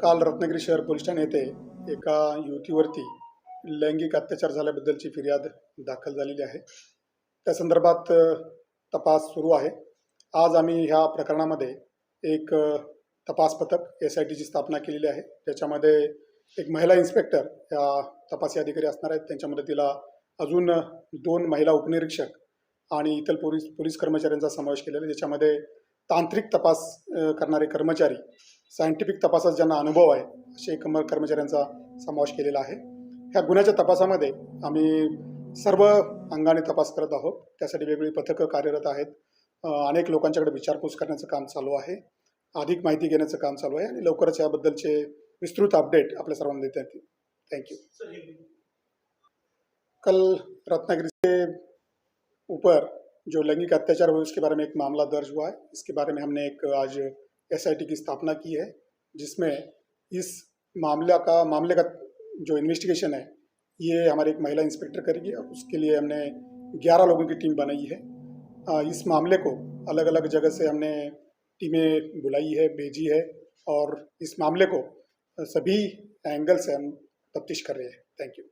काल रत्नागिरी शहर पोलीस ठाणे येथे एका युवतीवरती लैंगिक अत्याचार झाल्याबद्दलची फिर्याद दाखल झालेली आहे. त्या संदर्भात तपास सुरू आहे. आज आम्ही ह्या प्रकरणामध्ये एक तपास पथक एस आय टीची स्थापना केलेली आहे. त्याच्यामध्ये एक महिला इन्स्पेक्टर या तपासी अधिकारी असणार आहेत. त्यांच्या मदतीला अजून दोन महिला उपनिरीक्षक आणि इतर पोलीस पोलीस कर्मचाऱ्यांचा समावेश केलेला आहे. ज्याच्यामध्ये तांत्रिक तपास करणारे कर्मचारी सायंटिफिक तपासात ज्यांना अनुभव आहे असे कम कर्मचाऱ्यांचा समावेश केलेला आहे. ह्या गुन्ह्याच्या तपासामध्ये आम्ही सर्व अंगाने तपास करत आहोत. त्यासाठी वेगवेगळी पथकं कार्यरत आहेत. अनेक लोकांच्याकडे विचारपूस करण्याचं काम चालू आहे. अधिक माहिती घेण्याचं काम चालू आहे आणि लवकरच याबद्दलचे विस्तृत अपडेट आपल्या सर्वांना देता येतील. थँक्यू कल रत्नागिरी से ऊपर जो लैंगिक अत्याचार हुए, उसके बारे में एक मामला दर्ज हुआ है। इसके बारे में हमने एक, आज एसआईटी की स्थापना की है, जिसमें इस मामला का, मामले का जो इन्वेस्टिगेशन है, ये हमारे एक महिला इंस्पेक्टर करेगी। और उसके लिए हमने 11 लोगों की टीम बनाई है। इस मामले को अलग अलग जगह से हमने टीमें बुलाई है, भेजी है, और इस मामले को सभी एंगल से हम तफ्तीश कर रहे हैं। Thank you